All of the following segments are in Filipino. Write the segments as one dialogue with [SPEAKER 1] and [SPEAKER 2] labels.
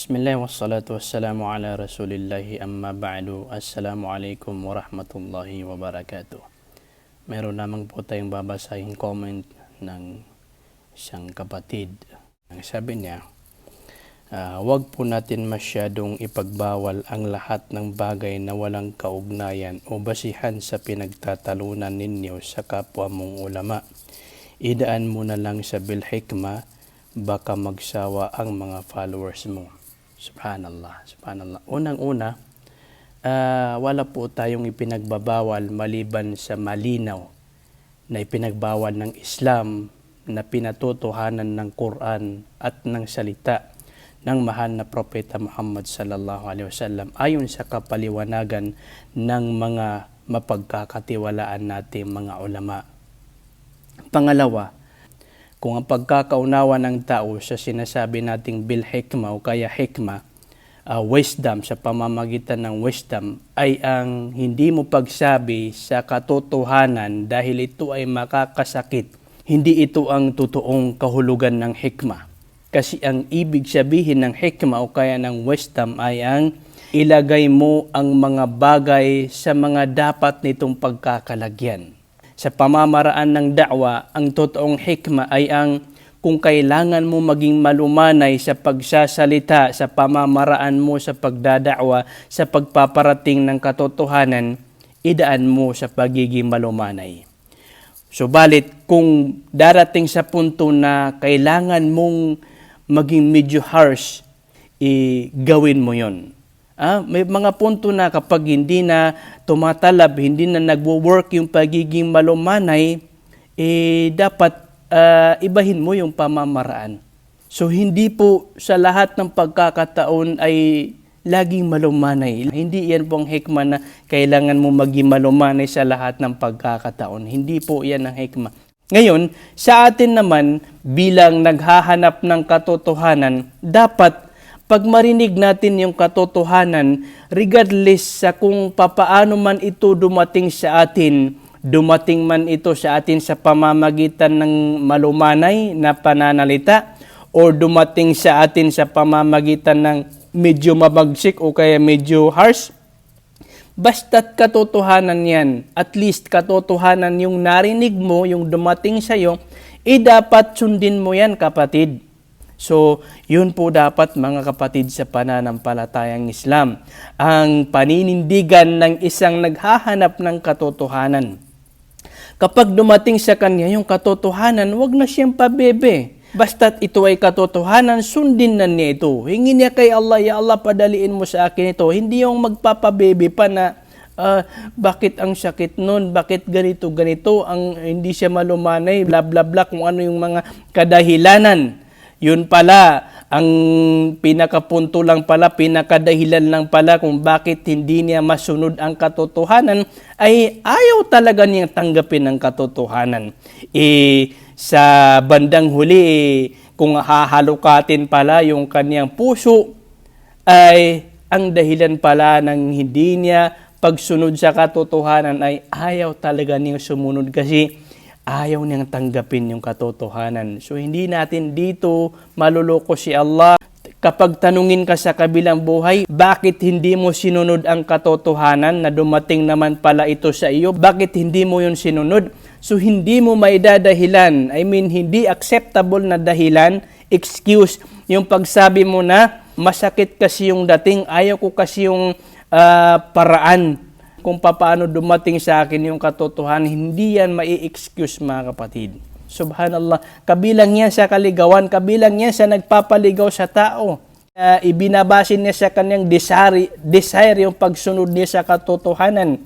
[SPEAKER 1] Bismillah wassalatu wassalamu ala rasulillahi amma ba'du. Assalamualaikum warahmatullahi wabarakatuh. Meron lamang po tayong babasahing comment ng isang kapatid. Ang sabi niya, ah, wag po natin masyadong ipagbawal ang lahat ng bagay na walang kaugnayan o basihan sa pinagtatalunan ninyo sa kapwa mong ulama. Idaan mo na lang sa bilhikma, baka magsawa ang mga followers mo. Subhanallah, subhanallah. Unang-una, ah, wala po tayong ipinagbabawal maliban sa malinaw na ipinagbawal ng Islam na pinatotohanan ng Quran at ng salita ng mahal na propeta Muhammad sallallahu alaihi wasallam ayon sa kapaliwanagan ng mga mapagkakatiwalaan nating mga ulama. Pangalawa, kung ang pagkakaunawa ng tao sa sinasabi nating bil hikma o kaya hikma, uh, wisdom sa pamamagitan ng wisdom ay ang hindi mo pagsabi sa katotohanan dahil ito ay makakasakit. Hindi ito ang totoong kahulugan ng hikma. Kasi ang ibig sabihin ng hikma o kaya ng wisdom ay ang ilagay mo ang mga bagay sa mga dapat nitong pagkakalagyan sa pamamaraan ng da'wa, ang totoong hikma ay ang kung kailangan mo maging malumanay sa pagsasalita, sa pamamaraan mo sa pagdadakwa, sa pagpaparating ng katotohanan, idaan mo sa pagiging malumanay. Subalit, kung darating sa punto na kailangan mong maging medyo harsh, i gawin mo yon. Ah, may mga punto na kapag hindi na tumatalab, hindi na nagwo-work yung pagiging malumanay, eh dapat ah, ibahin mo yung pamamaraan. So hindi po sa lahat ng pagkakataon ay laging malumanay. Hindi yan pong hikma na kailangan mo maging malumanay sa lahat ng pagkakataon. Hindi po yan ang hikma. Ngayon, sa atin naman bilang naghahanap ng katotohanan, dapat pag marinig natin yung katotohanan, regardless sa kung papaano man ito dumating sa atin, dumating man ito sa atin sa pamamagitan ng malumanay na pananalita, or dumating sa atin sa pamamagitan ng medyo mabagsik o kaya medyo harsh, basta't katotohanan yan, at least katotohanan yung narinig mo, yung dumating sa'yo, eh dapat sundin mo yan kapatid. So, yun po dapat mga kapatid sa pananampalatayang Islam. Ang paninindigan ng isang naghahanap ng katotohanan. Kapag dumating sa kanya yung katotohanan, wag na siyang pabebe. Basta't ito ay katotohanan, sundin na niya ito. Hingi niya kay Allah, Ya Allah, padaliin mo sa akin ito. Hindi yung magpapabebe pa na, uh, bakit ang sakit nun, bakit ganito, ganito, ang hindi siya malumanay, bla bla bla, kung ano yung mga kadahilanan. Yun pala, ang pinakapunto lang pala, pinakadahilan lang pala kung bakit hindi niya masunod ang katotohanan ay ayaw talaga niyang tanggapin ang katotohanan. Eh, sa bandang huli, eh, kung hahalukatin pala yung kaniyang puso, ay ang dahilan pala ng hindi niya pagsunod sa katotohanan ay ayaw talaga niyang sumunod kasi ayaw niyang tanggapin yung katotohanan. So hindi natin dito maluloko si Allah. Kapag tanungin ka sa kabilang buhay, bakit hindi mo sinunod ang katotohanan na dumating naman pala ito sa iyo? Bakit hindi mo yun sinunod? So hindi mo maidadahilan, I mean hindi acceptable na dahilan, excuse, yung pagsabi mo na masakit kasi yung dating, ayaw ko kasi yung uh, paraan kung paano dumating sa akin yung katotohanan, hindi yan mai-excuse mga kapatid. Subhanallah, kabilang niya sa kaligawan, kabilang niya sa nagpapaligaw sa tao. Uh, ibinabasin niya sa kanyang desire, desire yung pagsunod niya sa katotohanan.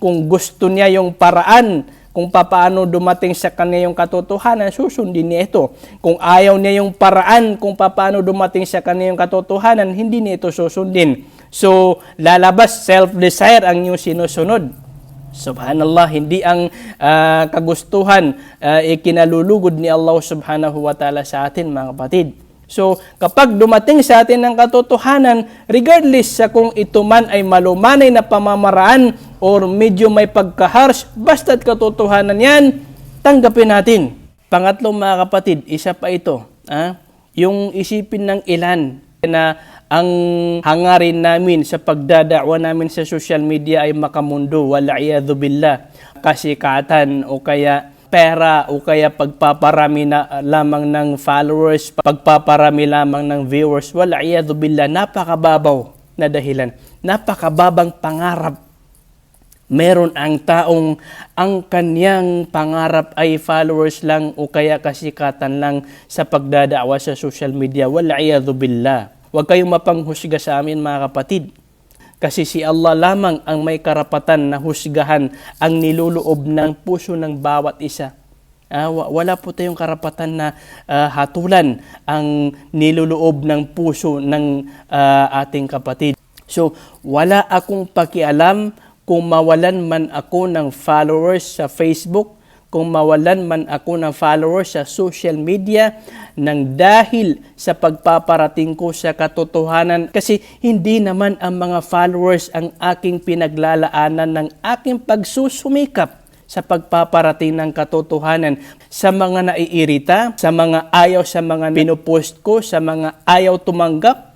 [SPEAKER 1] Kung gusto niya yung paraan, kung paano dumating sa kanya yung katotohanan, susundin niya ito. Kung ayaw niya yung paraan kung paano dumating sa kanya yung katotohanan, hindi niya ito susundin. So, lalabas self-desire ang iyong sinusunod. Subhanallah, hindi ang uh, kagustuhan uh, ikinalulugod ni Allah subhanahu wa ta'ala sa atin mga kapatid. So, kapag dumating sa atin ng katotohanan, regardless sa kung ito man ay malumanay na pamamaraan or medyo may pagka-harsh, basta't katotohanan yan, tanggapin natin. Pangatlong mga kapatid, isa pa ito, ah, yung isipin ng ilan na ang hangarin namin sa pagdadakwa namin sa social media ay makamundo, wala billah, kasikatan o kaya pera o kaya pagpaparami na lamang ng followers, pagpaparami lamang ng viewers, wala billah, napakababaw na dahilan, napakababang pangarap meron ang taong ang kanyang pangarap ay followers lang o kaya kasikatan lang sa pagdadawa sa social media. Wala billah. Huwag kayong mapanghusga sa amin mga kapatid. Kasi si Allah lamang ang may karapatan na husgahan ang niluloob ng puso ng bawat isa. Wa- wala po tayong karapatan na ah, hatulan ang niluloob ng puso ng ah, ating kapatid. So, wala akong pakialam kung mawalan man ako ng followers sa Facebook, kung mawalan man ako ng followers sa social media nang dahil sa pagpaparating ko sa katotohanan. Kasi hindi naman ang mga followers ang aking pinaglalaanan ng aking pagsusumikap sa pagpaparating ng katotohanan. Sa mga naiirita, sa mga ayaw sa mga pinupost ko, sa mga ayaw tumanggap,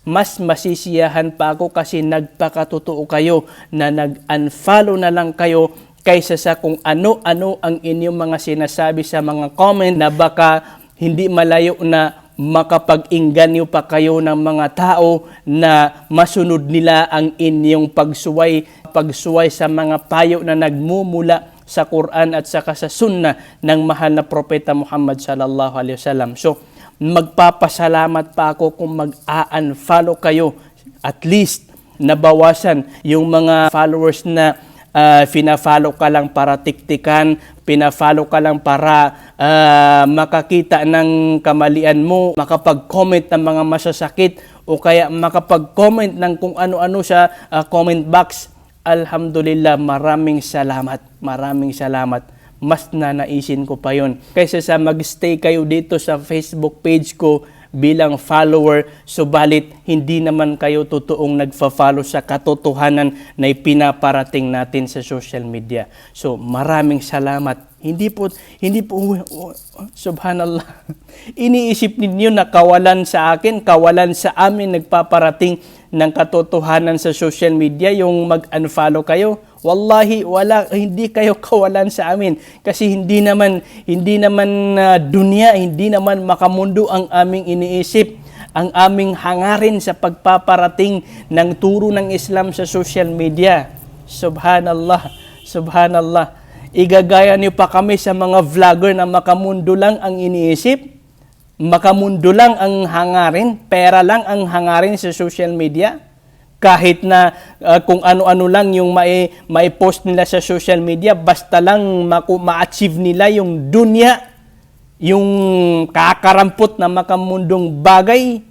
[SPEAKER 1] mas masisiyahan pa ako kasi nagpakatotoo kayo na nag-unfollow na lang kayo kaysa sa kung ano-ano ang inyong mga sinasabi sa mga comment na baka hindi malayo na makapag-inganyo pa kayo ng mga tao na masunod nila ang inyong pagsuway, pagsuway sa mga payo na nagmumula sa Quran at saka sa Sunnah ng mahal na propeta Muhammad sallallahu alaihi wasallam. So, magpapasalamat pa ako kung mag-unfollow kayo. At least, nabawasan yung mga followers na uh, fina-follow ka lang para tiktikan, pina-follow ka lang para ah, makakita ng kamalian mo, makapag-comment ng mga masasakit o kaya makapag-comment ng kung ano-ano sa ah, comment box. Alhamdulillah, maraming salamat. Maraming salamat mas nanaisin ko pa yon. Kaysa sa magstay kayo dito sa Facebook page ko bilang follower, subalit hindi naman kayo totoong nagfa-follow sa katotohanan na ipinaparating natin sa social media. So, maraming salamat. Hindi po, hindi po, oh, subhanallah. Iniisip ninyo na kawalan sa akin, kawalan sa amin nagpaparating ng katotohanan sa social media, yung mag-unfollow kayo. Wallahi, wala, hindi kayo kawalan sa amin. Kasi hindi naman, hindi naman uh, dunya, hindi naman makamundo ang aming iniisip ang aming hangarin sa pagpaparating ng turo ng Islam sa social media. Subhanallah, subhanallah. Igagaya niyo pa kami sa mga vlogger na makamundo lang ang iniisip, makamundo lang ang hangarin, pera lang ang hangarin sa social media. Kahit na uh, kung ano-ano lang yung mai, mai-post nila sa social media, basta lang ma-achieve nila yung dunya, yung kakarampot na makamundong bagay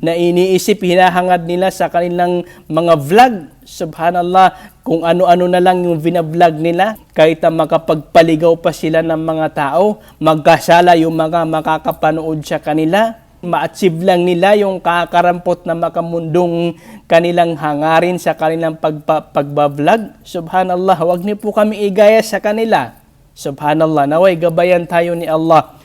[SPEAKER 1] na iniisip, hinahangad nila sa kanilang mga vlog. Subhanallah, kung ano-ano na lang yung vinablog nila, kahit na makapagpaligaw pa sila ng mga tao, magkasala yung mga makakapanood sa kanila, ma-achieve lang nila yung kakarampot na makamundong kanilang hangarin sa kanilang pagpa, pagbablog. Subhanallah, wag niyo po kami igaya sa kanila. Subhanallah, naway gabayan tayo ni Allah